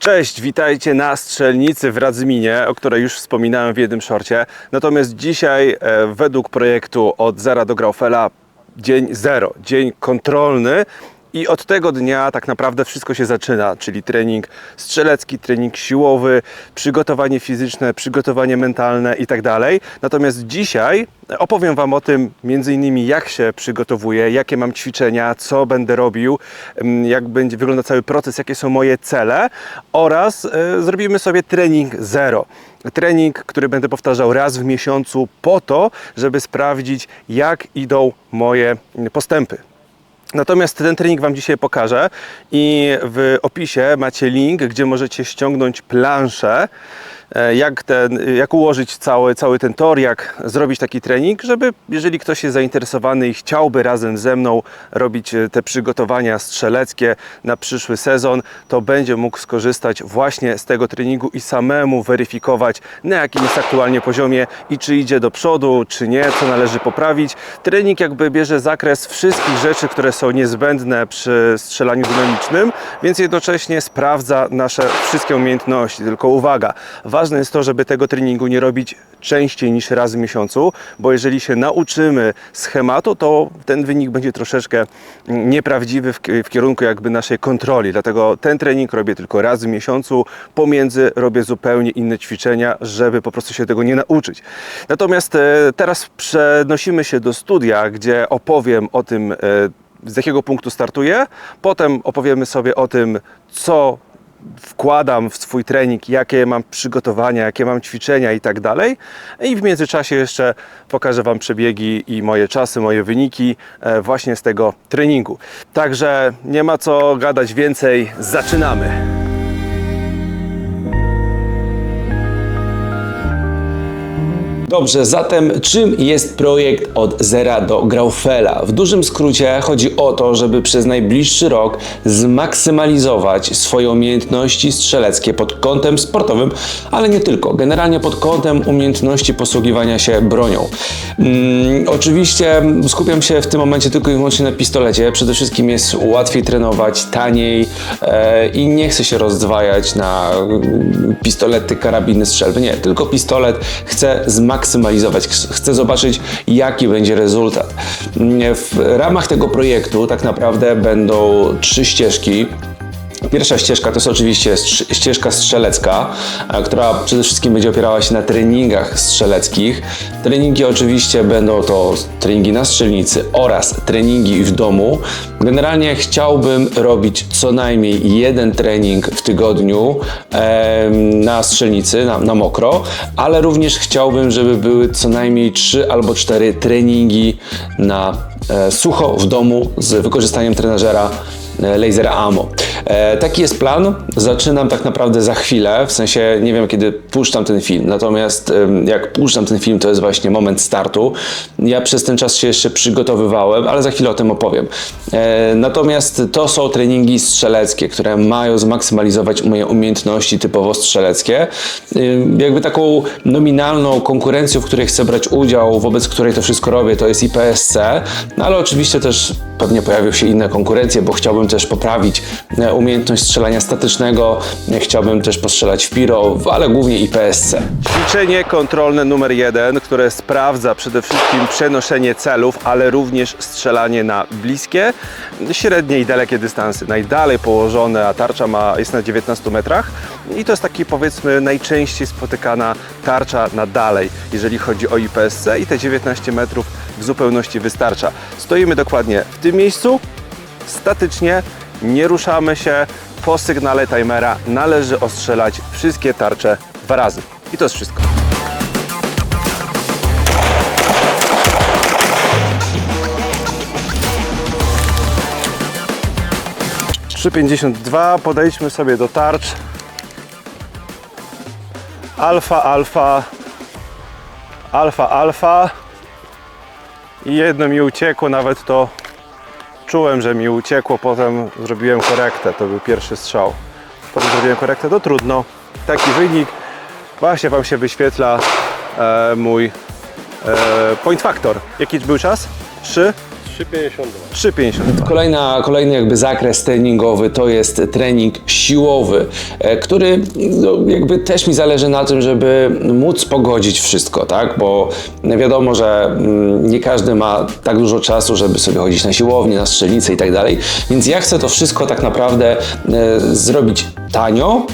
Cześć, witajcie na strzelnicy w Radzyminie, o której już wspominałem w jednym szorcie. Natomiast dzisiaj, e, według projektu od zera do Graufela, dzień zero, dzień kontrolny. I od tego dnia tak naprawdę wszystko się zaczyna, czyli trening strzelecki, trening siłowy, przygotowanie fizyczne, przygotowanie mentalne i tak. Natomiast dzisiaj opowiem Wam o tym, między innymi jak się przygotowuję, jakie mam ćwiczenia, co będę robił, mm, jak będzie wyglądał cały proces, jakie są moje cele oraz e, zrobimy sobie trening zero. Trening, który będę powtarzał raz w miesiącu po to, żeby sprawdzić jak idą moje postępy. Natomiast ten trening Wam dzisiaj pokażę i w opisie macie link, gdzie możecie ściągnąć planszę, jak, ten, jak ułożyć cały, cały ten tor, jak zrobić taki trening, żeby jeżeli ktoś jest zainteresowany i chciałby razem ze mną robić e, te przygotowania strzeleckie na przyszły sezon, to będzie mógł skorzystać właśnie z tego treningu i samemu weryfikować na jakim jest aktualnie poziomie i czy idzie do przodu, czy nie, co należy poprawić. Trening jakby bierze zakres wszystkich rzeczy, które są niezbędne przy strzelaniu dynamicznym, więc jednocześnie sprawdza nasze wszystkie umiejętności. Tylko uwaga, ważne jest to, żeby tego treningu nie robić częściej niż raz w miesiącu, bo jeżeli się nauczymy schematu, to ten wynik będzie troszeczkę nieprawdziwy w, kierunku jakby naszej kontroli. Dlatego ten trening robię tylko raz w miesiącu, pomiędzy robię zupełnie inne ćwiczenia, żeby po prostu się tego nie nauczyć. Natomiast e, teraz przenosimy się do studia, gdzie opowiem o tym, e, z jakiego punktu startuję. Potem opowiemy sobie o tym, co wkładam w swój trening, jakie mam przygotowania, jakie mam ćwiczenia i tak dalej. I w międzyczasie jeszcze pokażę Wam przebiegi i moje czasy, moje wyniki e, właśnie z tego treningu. Także nie ma co gadać więcej, zaczynamy. Dobrze, zatem czym jest projekt od zera do Graufela? W dużym skrócie chodzi o to, żeby przez najbliższy rok zmaksymalizować swoje umiejętności strzeleckie pod kątem sportowym, ale nie tylko. Generalnie pod kątem umiejętności posługiwania się bronią. Mm, oczywiście skupiam się w tym momencie tylko i wyłącznie na pistolecie. Przede wszystkim jest łatwiej trenować, taniej e, i nie chcę się rozdwajać na mm, pistolety, karabiny, strzelby. Nie, tylko pistolet chcę zmaksymalizować maksymalizować. Chcę zobaczyć, jaki będzie rezultat. W ramach tego projektu tak naprawdę będą trzy ścieżki. Pierwsza ścieżka to jest oczywiście ścieżka strzelecka, która przede wszystkim będzie opierała się na treningach strzeleckich. Treningi oczywiście będą to treningi na strzelnicy oraz treningi w domu. Generalnie chciałbym robić co najmniej jeden trening w tygodniu e, na strzelnicy, na, na mokro, ale również chciałbym, żeby były co najmniej trzy albo cztery treningi na e, sucho w domu z wykorzystaniem trenażera E, lasera ammo. E, taki jest plan. Zaczynam tak naprawdę za chwilę, w sensie nie wiem kiedy puszczam ten film, natomiast jak puszczam ten film, to jest właśnie moment startu. Ja przez ten czas się jeszcze przygotowywałem, ale za chwilę o tym opowiem. E, natomiast to są treningi strzeleckie, które mają zmaksymalizować moje umiejętności typowo strzeleckie. Jakby taką nominalną konkurencją, w której chcę brać udział, wobec której to wszystko robię, to jest IPSC, no ale oczywiście też pewnie pojawią się inne konkurencje, bo chciałbym też poprawić e, umiejętność strzelania statycznego, chciałbym też postrzelać w Piro, ale głównie IPSC. Ćwiczenie kontrolne numer jeden, które sprawdza przede wszystkim przenoszenie celów, ale również strzelanie na bliskie, średnie i dalekie dystansy. Najdalej położone, a tarcza ma, jest na 19 metrach i to jest taki powiedzmy najczęściej spotykana tarcza na dalej, jeżeli chodzi o IPSC i te 19 metrów w zupełności wystarcza. Stoimy dokładnie w tym miejscu, statycznie, nie ruszamy się. Po sygnale timera należy ostrzelać wszystkie tarcze dwa razy. I to jest wszystko. Pięćdziesiąt dwa. Podejdźmy sobie do tarcz. Alfa, alfa, alfa, alfa. I jedno mi uciekło, nawet to czułem, że mi uciekło, potem zrobiłem korektę, to był pierwszy strzał. Potem zrobiłem korektę, to trudno. Taki wynik. Właśnie Wam się wyświetla e, mój e, point factor. Jaki był czas? 3? 3,52. 3,52. Kolejna, kolejny jakby zakres treningowy to jest trening siłowy, e, który no, jakby też mi zależy na tym, żeby móc pogodzić wszystko, tak? Bo wiadomo, że mm, nie każdy ma tak dużo czasu, żeby sobie chodzić na siłownię, na strzelnicę i tak dalej. Więc ja chcę to wszystko tak naprawdę e, zrobić tanio,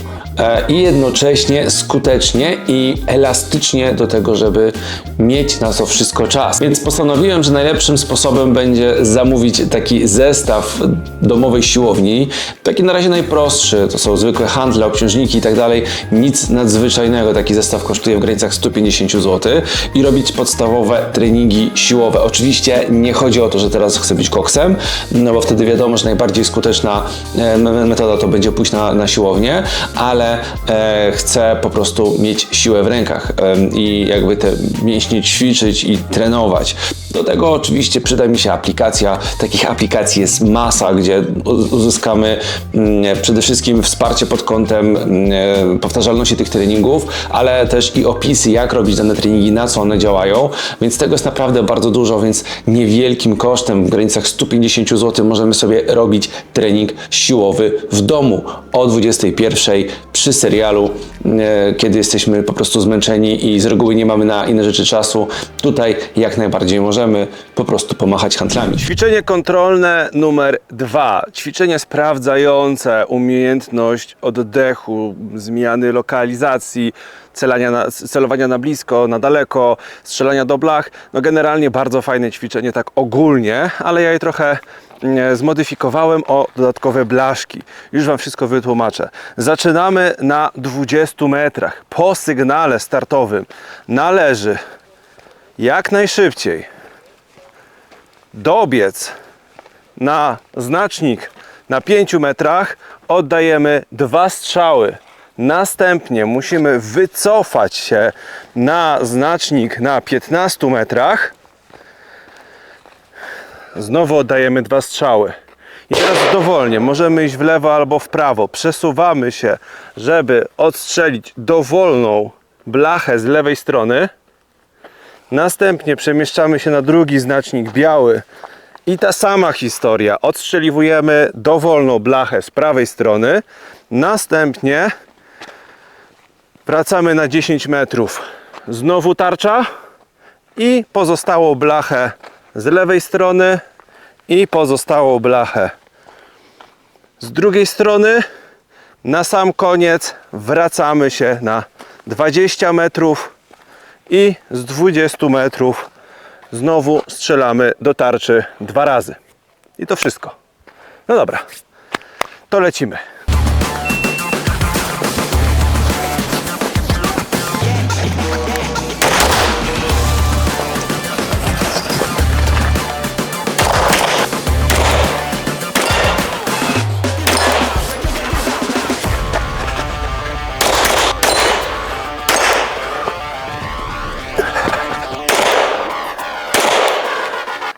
i jednocześnie skutecznie i elastycznie do tego, żeby mieć na to wszystko czas. Więc postanowiłem, że najlepszym sposobem będzie zamówić taki zestaw domowej siłowni. Taki na razie najprostszy, to są zwykłe handle, obciążniki i tak dalej. Nic nadzwyczajnego. Taki zestaw kosztuje w granicach 150 zł i robić podstawowe treningi siłowe. Oczywiście nie chodzi o to, że teraz chcę być koksem, no bo wtedy wiadomo, że najbardziej skuteczna e, me- metoda to będzie pójść na, na siłownię, ale e, chcę po prostu mieć siłę w rękach em, i jakby te mięśnie ćwiczyć i trenować. Do tego oczywiście przyda mi się aplikacja. Takich aplikacji jest masa, gdzie uzyskamy mm, przede wszystkim wsparcie pod kątem mm, powtarzalności tych treningów, ale też i opisy, jak robić dane treningi, na co one działają, więc tego jest naprawdę bardzo dużo, więc niewielkim kosztem, w granicach 150 zł możemy sobie robić trening siłowy w domu o 21 przy serialu, e, kiedy jesteśmy po prostu zmęczeni i z reguły nie mamy na inne rzeczy czasu. Tutaj jak najbardziej możemy po prostu pomachać handlami. Ćwiczenie kontrolne numer dwa. Ćwiczenie sprawdzające umiejętność oddechu, zmiany lokalizacji, celania na, celowania na blisko, na daleko, strzelania do blach. No generalnie bardzo fajne ćwiczenie tak ogólnie, ale ja je trochę zmodyfikowałem o dodatkowe blaszki. Już Wam wszystko wytłumaczę. Zaczynamy na 20 metrach. Po sygnale startowym należy jak najszybciej dobiec na znacznik na 5 metrach, oddajemy dwa strzały. Następnie musimy wycofać się na znacznik na 15 metrach. Znowu oddajemy dwa strzały. I teraz dowolnie, możemy iść w lewo albo w prawo. Przesuwamy się, żeby odstrzelić dowolną blachę z lewej strony. Następnie przemieszczamy się na drugi znacznik biały i ta sama historia. Odstrzeliwujemy dowolną blachę z prawej strony. Następnie wracamy na 10 metrów. Znowu tarcza i pozostałą blachę z lewej strony i pozostałą blachę z drugiej strony. Na sam koniec wracamy się na 20 metrów i z 20 metrów znowu strzelamy do tarczy dwa razy. I to wszystko. No dobra, to lecimy.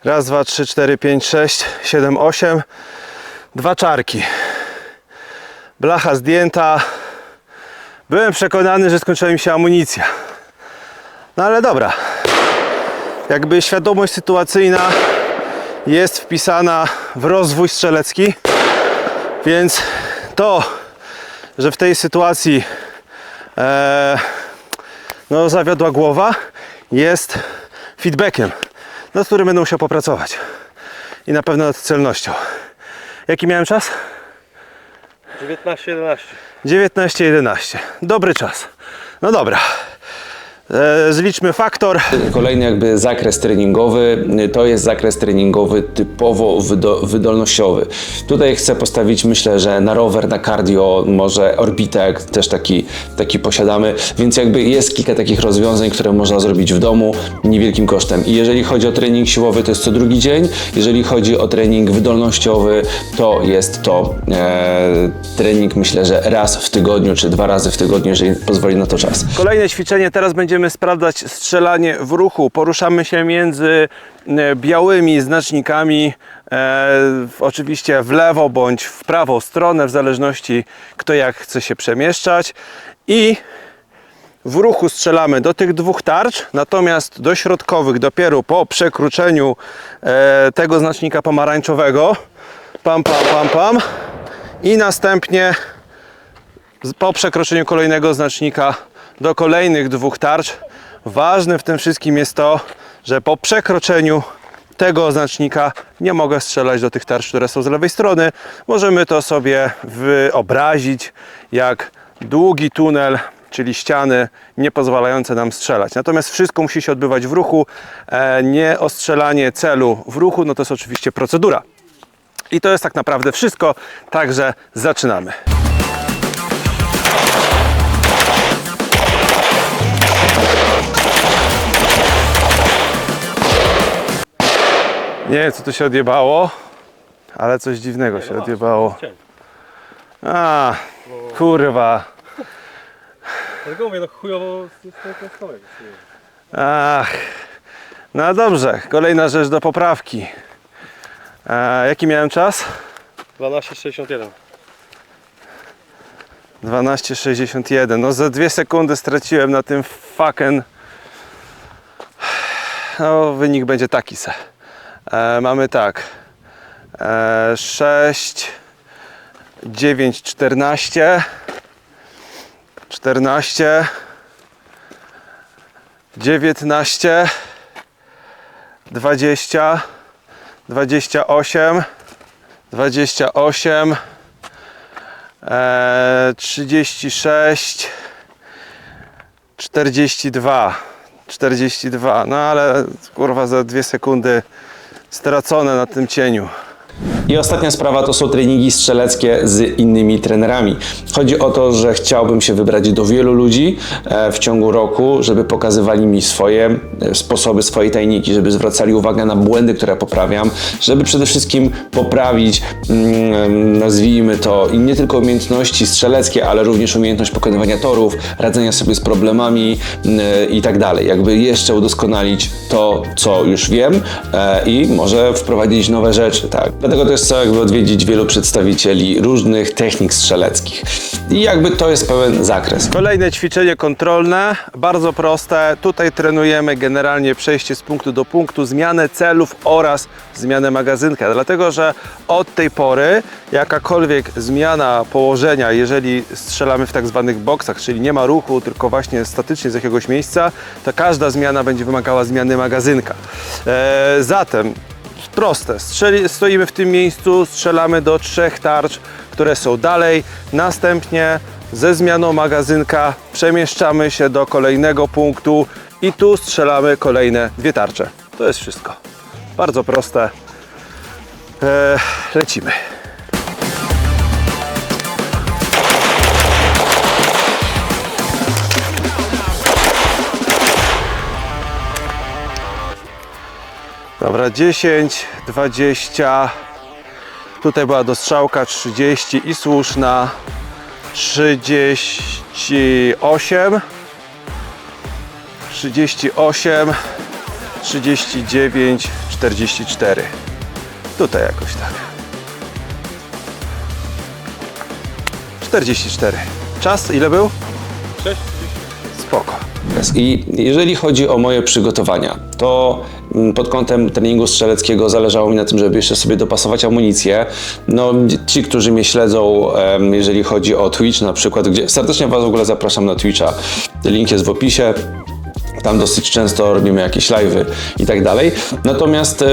Raz, dwa, trzy, cztery, pięć, sześć, siedem, osiem. Dwa czarki. Blacha zdjęta. Byłem przekonany, że skończyła mi się amunicja. No ale dobra. Jakby świadomość sytuacyjna jest wpisana w rozwój strzelecki. Więc to, że w tej sytuacji e, no, zawiodła głowa, jest feedbackiem, nad którym będę musiał popracować. I na pewno nad celnością. Jaki miałem czas? 19-11. 19-11. Dobry czas. No dobra. E, zliczmy faktor. Kolejny jakby zakres treningowy to jest zakres treningowy typowo wydo, wydolnościowy. Tutaj chcę postawić myślę, że na rower, na cardio, może orbitek też taki, taki posiadamy, więc jakby jest kilka takich rozwiązań, które można zrobić w domu niewielkim kosztem. I jeżeli chodzi o trening siłowy, to jest co drugi dzień. Jeżeli chodzi o trening wydolnościowy, to jest to e, trening myślę, że raz w tygodniu, czy dwa razy w tygodniu, jeżeli pozwoli na to czas. Kolejne ćwiczenie. Teraz będziemy sprawdzać strzelanie w ruchu. Poruszamy się między e, białymi znacznikami, e, oczywiście w lewo bądź w prawą stronę, w zależności kto jak chce się przemieszczać. I w ruchu strzelamy do tych dwóch tarcz, natomiast do środkowych dopiero po przekroczeniu e, tego znacznika pomarańczowego. Pam, pam, pam, pam. I następnie po przekroczeniu kolejnego znacznika do kolejnych dwóch tarcz. Ważne w tym wszystkim jest to, że po przekroczeniu tego znacznika nie mogę strzelać do tych tarcz, które są z lewej strony. Możemy to sobie wyobrazić jak długi tunel, czyli ściany nie pozwalające nam strzelać. Natomiast wszystko musi się odbywać w ruchu. E, nie ostrzelanie celu w ruchu, no to jest oczywiście procedura. I to jest tak naprawdę wszystko, także zaczynamy. Nie wiem, co tu się odjebało, ale coś dziwnego się odjebało. A, kurwa. Dlatego mówię, no chujowo z. Ach, no dobrze, kolejna rzecz do poprawki. E, jaki miałem czas? 12,61. 12,61. No za dwie sekundy straciłem na tym fucking. No, wynik będzie taki se. E, mamy tak. E, 6, 9, 14, 14, 19, 20, 28, 28, e, 36, 42, 42, no ale kurwa za dwie sekundy stracone na tym cieniu. I ostatnia sprawa to są treningi strzeleckie z innymi trenerami. Chodzi o to, że chciałbym się wybrać do wielu ludzi e, w ciągu roku, żeby pokazywali mi swoje e, sposoby, swoje tajniki, żeby zwracali uwagę na błędy, które poprawiam, żeby przede wszystkim poprawić, mm, nazwijmy to, nie tylko umiejętności strzeleckie, ale również umiejętność pokonywania torów, radzenia sobie z problemami mm, i tak dalej. Jakby jeszcze udoskonalić to, co już wiem e, i może wprowadzić nowe rzeczy, tak. Dlatego też chcę jakby odwiedzić wielu przedstawicieli różnych technik strzeleckich. I jakby to jest pełen zakres. Kolejne ćwiczenie kontrolne, bardzo proste. Tutaj trenujemy generalnie przejście z punktu do punktu, zmianę celów oraz zmianę magazynka. Dlatego, że od tej pory jakakolwiek zmiana położenia, jeżeli strzelamy w tak zwanych boksach, czyli nie ma ruchu, tylko właśnie statycznie z jakiegoś miejsca, to każda zmiana będzie wymagała zmiany magazynka. Eee, zatem proste. Strzeli, stoimy w tym miejscu, strzelamy do trzech tarcz, które są dalej. Następnie ze zmianą magazynka przemieszczamy się do kolejnego punktu i tu strzelamy kolejne dwie tarcze. To jest wszystko. Bardzo proste. Eee, lecimy. Dobra, 10, 20. Tutaj była dostrzałka 30 i słuszna 38. 38, 39, 44. Tutaj jakoś tak. 44. Czas ile był? 6, Spoko. I jeżeli chodzi o moje przygotowania, to mm, pod kątem treningu strzeleckiego zależało mi na tym, żeby jeszcze sobie dopasować amunicję. No, ci, którzy mnie śledzą, jeżeli chodzi o Twitch na przykład, gdzie serdecznie Was w ogóle zapraszam na Twitcha. Link jest w opisie. Tam dosyć często robimy jakieś live'y i tak dalej. Natomiast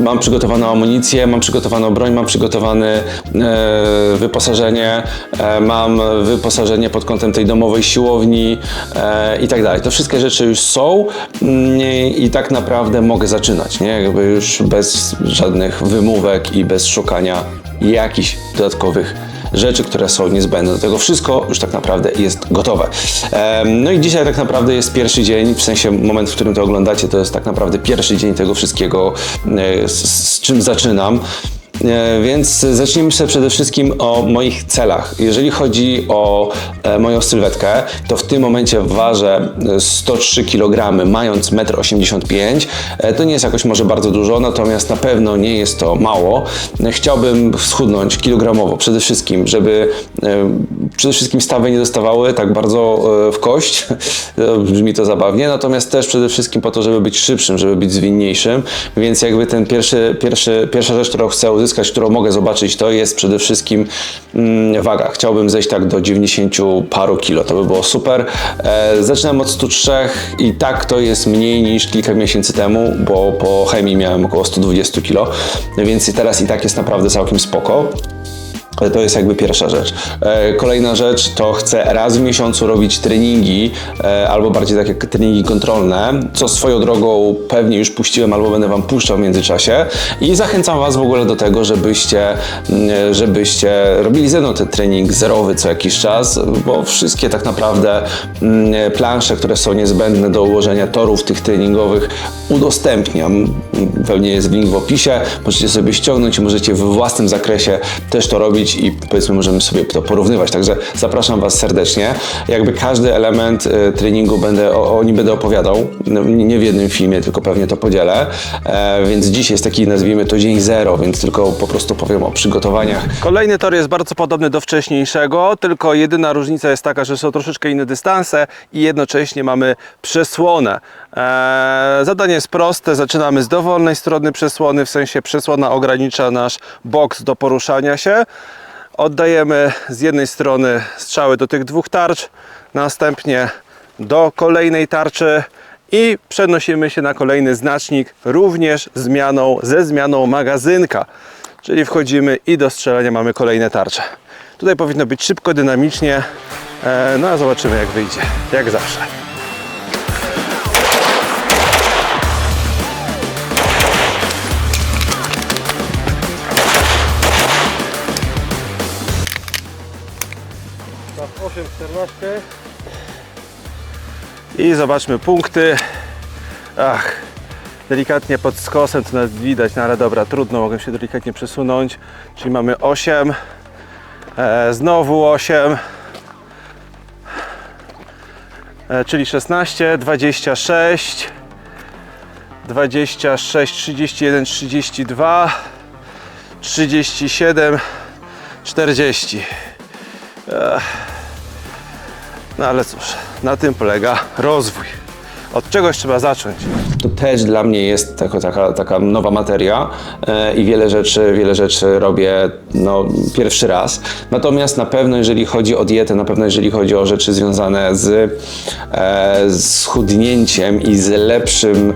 Mam przygotowaną amunicję, mam przygotowaną broń, mam przygotowane e, wyposażenie, e, mam wyposażenie pod kątem tej domowej siłowni e, i tak dalej. To wszystkie rzeczy już są mm, i tak naprawdę mogę zaczynać, nie? Jakby już bez żadnych wymówek i bez szukania jakichś dodatkowych rzeczy, które są niezbędne do tego. Wszystko już tak naprawdę jest gotowe. No i dzisiaj tak naprawdę jest pierwszy dzień, w sensie moment, w którym to oglądacie, to jest tak naprawdę pierwszy dzień tego wszystkiego, e, z, z czym zaczynam. E, Więc zacznijmy sobie przede wszystkim o moich celach. Jeżeli chodzi o e, moją sylwetkę, to w tym momencie ważę e, 103 kg, mając 1,85 m. E, To nie jest jakoś może bardzo dużo, natomiast na pewno nie jest to mało. E, Chciałbym schudnąć kilogramowo przede wszystkim, żeby e, przede wszystkim stawy nie dostawały tak bardzo e, w kość. Brzmi to zabawnie, natomiast też przede wszystkim po to, żeby być szybszym, żeby być zwinniejszym, więc jakby ten pierwszy, pierwszy, pierwsza rzecz, którą chcę uzyskać, którą mogę zobaczyć, to jest przede wszystkim mm, waga. Chciałbym zejść tak do 90 paru kilo, to by było super. E, zaczynam od 103 i tak to jest mniej niż kilka miesięcy temu, bo po chemii miałem około 120 kilo, więc teraz i tak jest naprawdę całkiem spoko. To jest jakby pierwsza rzecz. E, Kolejna rzecz to chcę raz w miesiącu robić treningi, e, albo bardziej takie treningi kontrolne, co swoją drogą pewnie już puściłem, albo będę Wam puszczał w międzyczasie. I zachęcam Was w ogóle do tego, żebyście, żebyście robili ze mną ten trening zerowy co jakiś czas, bo wszystkie tak naprawdę plansze, które są niezbędne do ułożenia torów tych treningowych udostępniam. Pewnie jest link w opisie, możecie sobie ściągnąć i możecie w własnym zakresie też to robić i powiedzmy możemy sobie to porównywać. Także zapraszam Was serdecznie. Jakby każdy element e, treningu będę, o, o nim będę opowiadał, no, nie w jednym filmie, tylko pewnie to podzielę. E, więc dzisiaj jest taki, nazwijmy to dzień zero, więc tylko po prostu powiem o przygotowaniach. Kolejny tor jest bardzo podobny do wcześniejszego, tylko jedyna różnica jest taka, że są troszeczkę inne dystanse i jednocześnie mamy przesłonę. Eee, zadanie jest proste, zaczynamy z dowolnej strony przesłony, w sensie przesłona ogranicza nasz boks do poruszania się. Oddajemy z jednej strony strzały do tych dwóch tarcz, następnie do kolejnej tarczy i przenosimy się na kolejny znacznik, również zmianą, ze zmianą magazynka. Czyli wchodzimy i do strzelania mamy kolejne tarcze. Tutaj powinno być szybko, dynamicznie. E, No a zobaczymy jak wyjdzie. Jak zawsze. 8, 14. I zobaczmy punkty. Ach, delikatnie pod skosem to nawet widać, no ale dobra, trudno, mogę się delikatnie przesunąć. Czyli mamy 8, e, znowu 8, e, czyli 16, 26, 26, 31, 32, 37, 40. No ale cóż, na tym polega rozwój. Od czegoś trzeba zacząć. To też dla mnie jest taka, taka, taka nowa materia e, i wiele rzeczy, wiele rzeczy robię no, pierwszy raz. Natomiast na pewno, jeżeli chodzi o dietę, na pewno, jeżeli chodzi o rzeczy związane z, e, z chudnięciem i z lepszym,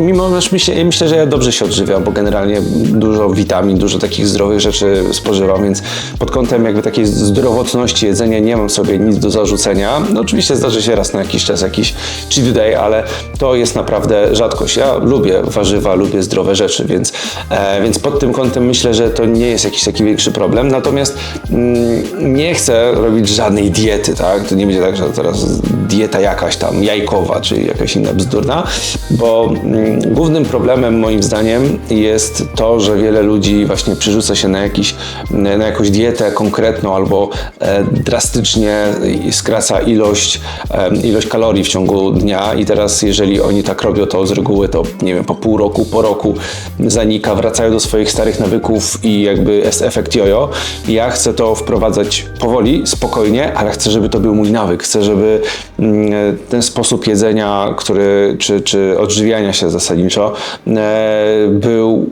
mimo że myślę, myślę, że ja dobrze się odżywiam, bo generalnie dużo witamin, dużo takich zdrowych rzeczy spożywam, więc pod kątem jakby takiej zdrowotności jedzenia nie mam sobie nic do zarzucenia. No oczywiście zdarzy się raz na jakiś czas jakiś cheat day, ale to jest naprawdę rzadkość. Ja lubię warzywa, lubię zdrowe rzeczy, więc, e, więc pod tym kątem myślę, że to nie jest jakiś taki większy problem. Natomiast mm, nie chcę robić żadnej diety, tak? To nie będzie tak, że teraz dieta jakaś tam jajkowa, czy jakaś inna bzdurna, bo mm, głównym problemem moim zdaniem jest to, że wiele ludzi właśnie przerzuca się na, jakiś, na jakąś dietę konkretną albo e, drastycznie skraca ilość, e, ilość kalorii w ciągu dnia i teraz jeżeli oni tak robią, to z reguły to nie wiem, po pół roku, po roku zanika, wracają do swoich starych nawyków i jakby jest efekt jojo. Ja chcę to wprowadzać powoli, spokojnie, ale chcę, żeby to był mój nawyk. Chcę, żeby mm, ten sposób jedzenia, który, czy, czy odżywiania się zasadniczo, e, był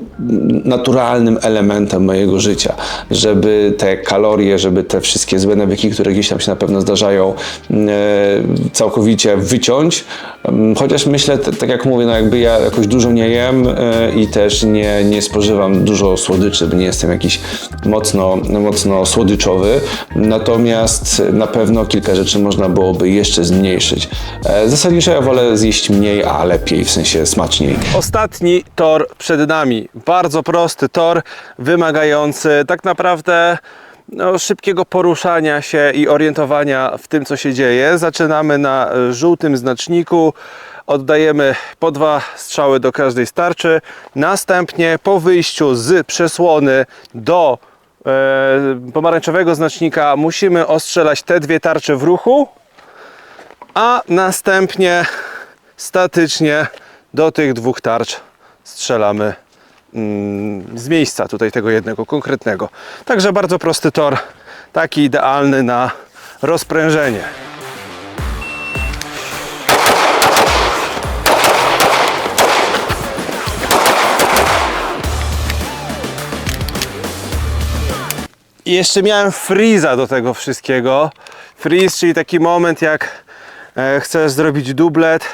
naturalnym elementem mojego życia. Żeby te kalorie, żeby te wszystkie złe nawyki, które gdzieś tam się na pewno zdarzają, e, całkowicie wyciąć. Mm, Chociaż myślę, tak jak mówię, no jakby ja jakoś dużo nie jem e, i też nie, nie spożywam dużo słodyczy, bo nie jestem jakiś mocno, mocno słodyczowy. Natomiast na pewno kilka rzeczy można byłoby jeszcze zmniejszyć. E, Zasadniczo ja wolę zjeść mniej, a lepiej, w sensie smaczniej. Ostatni tor przed nami. Bardzo prosty tor, wymagający tak naprawdę no, szybkiego poruszania się i orientowania w tym, co się dzieje. Zaczynamy na żółtym znaczniku. Oddajemy po dwa strzały do każdej starczy. Następnie po wyjściu z przesłony do e, pomarańczowego znacznika musimy ostrzelać te dwie tarcze w ruchu, a następnie statycznie do tych dwóch tarcz strzelamy z miejsca tutaj tego jednego konkretnego. Także bardzo prosty tor, taki idealny na rozprężenie. I jeszcze miałem freeza do tego wszystkiego. Freeze, czyli taki moment jak e, chcesz zrobić dublet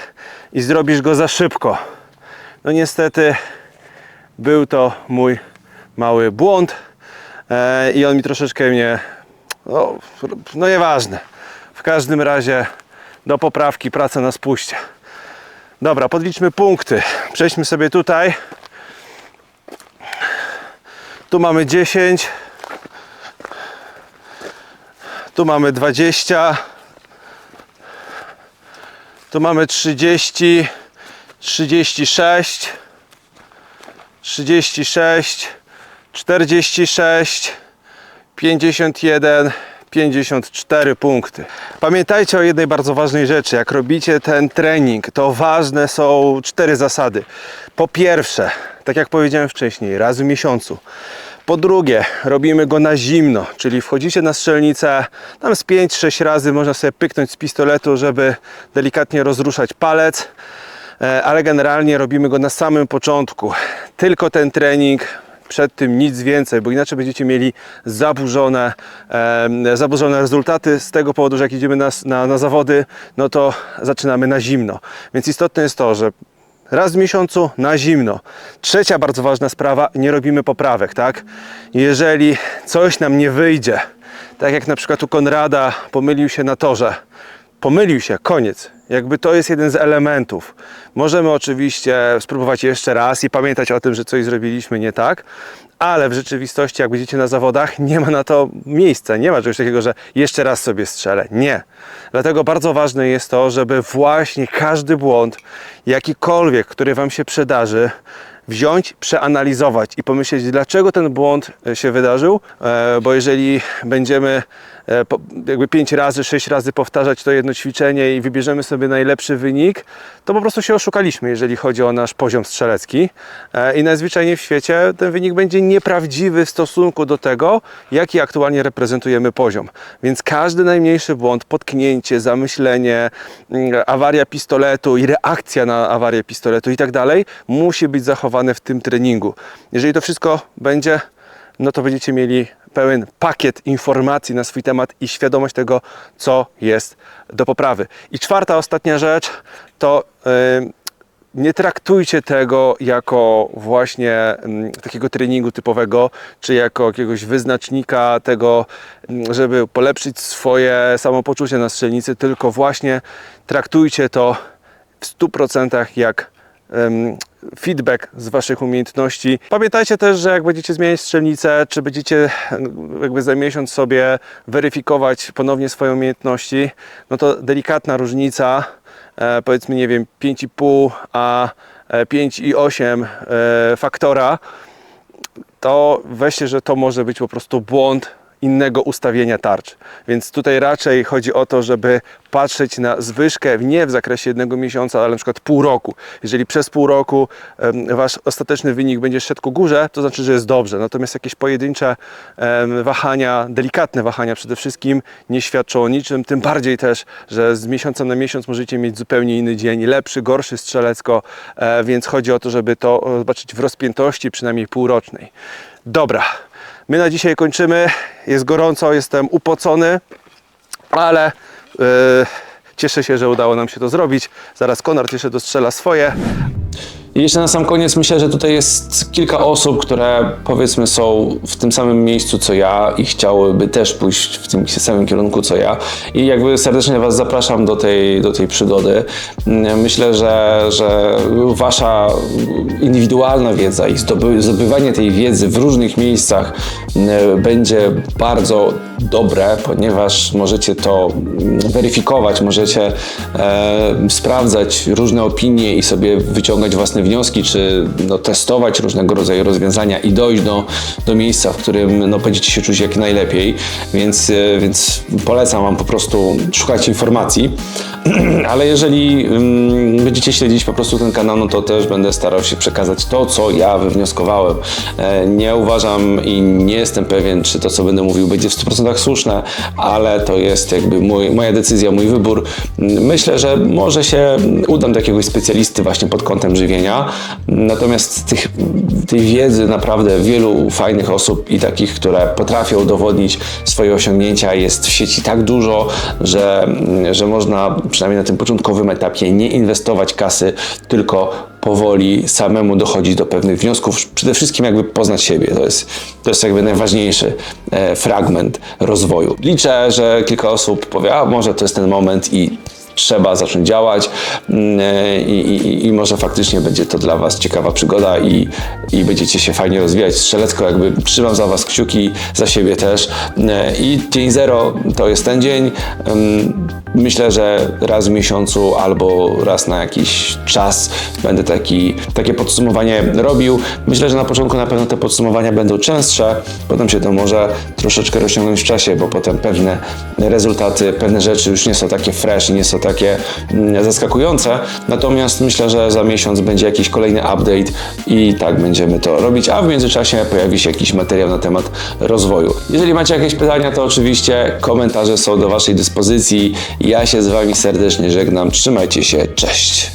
i zrobisz go za szybko. No niestety był to mój mały błąd e, i on mi troszeczkę mnie, no, no nieważne. W każdym razie do poprawki praca na spuście. Dobra, podliczmy punkty. Przejdźmy sobie tutaj. Tu mamy 10. Tu mamy 20. Tu mamy 30. 36. 36. 46. 51. 54 punkty. Pamiętajcie o jednej bardzo ważnej rzeczy. Jak robicie ten trening, to ważne są cztery zasady. Po pierwsze, tak jak powiedziałem wcześniej, raz w miesiącu. Po drugie, robimy go na zimno, czyli wchodzicie na strzelnicę, tam z 5-6 razy można sobie pyknąć z pistoletu, żeby delikatnie rozruszać palec, E, ale generalnie robimy go na samym początku. Tylko ten trening, przed tym nic więcej, bo inaczej będziecie mieli zaburzone, em, zaburzone rezultaty z tego powodu, że jak idziemy na, na, na zawody, no to zaczynamy na zimno. Więc istotne jest to, że raz w miesiącu na zimno. Trzecia bardzo ważna sprawa, nie robimy poprawek, tak? Jeżeli coś nam nie wyjdzie, tak jak na przykład u Konrada pomylił się na torze, pomylił się, koniec. Jakby to jest jeden z elementów. Możemy oczywiście spróbować jeszcze raz i pamiętać o tym, że coś zrobiliśmy nie tak, ale w rzeczywistości, jak będziecie na zawodach, nie ma na to miejsca. Nie ma czegoś takiego, że jeszcze raz sobie strzelę. Nie. Dlatego bardzo ważne jest to, żeby właśnie każdy błąd, jakikolwiek, który Wam się przydarzy, wziąć, przeanalizować i pomyśleć, dlaczego ten błąd się wydarzył, E, bo jeżeli będziemy jakby 5 razy, 6 razy powtarzać to jedno ćwiczenie i wybierzemy sobie najlepszy wynik, to po prostu się oszukaliśmy, jeżeli chodzi o nasz poziom strzelecki E, i najzwyczajniej w świecie ten wynik będzie nieprawdziwy w stosunku do tego, jaki aktualnie reprezentujemy poziom. Więc każdy najmniejszy błąd, potknięcie, zamyślenie, mm, awaria pistoletu i reakcja na awarię pistoletu i tak dalej, musi być zachowane w tym treningu. Jeżeli to wszystko będzie, no to będziecie mieli pełen pakiet informacji na swój temat i świadomość tego, co jest do poprawy. I czwarta, ostatnia rzecz to nie traktujcie tego jako właśnie takiego treningu typowego, czy jako jakiegoś wyznacznika tego, żeby polepszyć swoje samopoczucie na strzelnicy, tylko właśnie traktujcie to w 100% jak feedback z Waszych umiejętności. Pamiętajcie też, że jak będziecie zmieniać strzelnicę, czy będziecie jakby za miesiąc sobie weryfikować ponownie swoje umiejętności, no to delikatna różnica, e, powiedzmy, nie wiem, 5,5 a e, 5,8 e, faktora, to weźcie, że to może być po prostu błąd innego ustawienia tarcz. Więc tutaj raczej chodzi o to, żeby patrzeć na zwyżkę nie w zakresie jednego miesiąca, ale na przykład pół roku. Jeżeli przez pół roku wasz ostateczny wynik będzie szedł ku górze, to znaczy, że jest dobrze. Natomiast jakieś pojedyncze wahania, delikatne wahania przede wszystkim nie świadczą o niczym, tym bardziej też, że z miesiąca na miesiąc możecie mieć zupełnie inny dzień, lepszy, gorszy strzelecko, e, więc chodzi o to, żeby to zobaczyć w rozpiętości przynajmniej półrocznej. Dobra, my na dzisiaj kończymy. Jest gorąco, jestem upocony, ale yy, cieszę się, że udało nam się to zrobić. Zaraz Konrad jeszcze dostrzela swoje. I jeszcze na sam koniec myślę, że tutaj jest kilka osób, które powiedzmy są w tym samym miejscu co ja i chciałyby też pójść w tym samym kierunku co ja. I jakby serdecznie Was zapraszam do tej, do tej przygody. Myślę, że, że Wasza indywidualna wiedza i zdoby, zdobywanie tej wiedzy w różnych miejscach mm, będzie bardzo dobre, ponieważ możecie to weryfikować, możecie e, sprawdzać różne opinie i sobie wyciągać własne wnioski, czy no, testować różnego rodzaju rozwiązania i dojść do, do miejsca, w którym no, będziecie się czuć jak najlepiej. Więc, e, więc polecam Wam po prostu szukać informacji. Ale jeżeli mm, będziecie śledzić po prostu ten kanał, no to też będę starał się przekazać to, co ja wywnioskowałem. E, nie uważam i nie jestem pewien, czy to, co będę mówił, będzie w 100% słuszne, ale to jest jakby mój, moja decyzja, mój wybór. Mm, Myślę, że może się udam do jakiegoś specjalisty właśnie pod kątem żywienia. Natomiast tych, tej wiedzy naprawdę wielu fajnych osób i takich, które potrafią udowodnić swoje osiągnięcia jest w sieci tak dużo, że, że można przynajmniej na tym początkowym etapie nie inwestować kasy, tylko powoli samemu dochodzić do pewnych wniosków. Przede wszystkim jakby poznać siebie. To jest, to jest jakby najważniejszy e, fragment rozwoju. Liczę, że kilka osób powie, a może to jest ten moment i trzeba zacząć działać mm, e, i, i, i może faktycznie będzie to dla Was ciekawa przygoda i, i będziecie się fajnie rozwijać strzelecko, jakby trzymam za Was kciuki, za siebie też E, i dzień zero to jest ten dzień. Myślę, że raz w miesiącu albo raz na jakiś czas będę taki, takie podsumowanie robił. Myślę, że na początku na pewno te podsumowania będą częstsze, potem się to może troszeczkę rozciągnąć w czasie, bo potem pewne rezultaty, pewne rzeczy już nie są takie fresh nie są takie mm, zaskakujące. Natomiast myślę, że za miesiąc będzie jakiś kolejny update i tak będziemy to robić, a w międzyczasie pojawi się jakiś materiał na temat rozwoju. Jeżeli macie jakieś pytania, to oczywiście komentarze są do Waszej dyspozycji. Ja się z Wami serdecznie żegnam. Trzymajcie się. Cześć.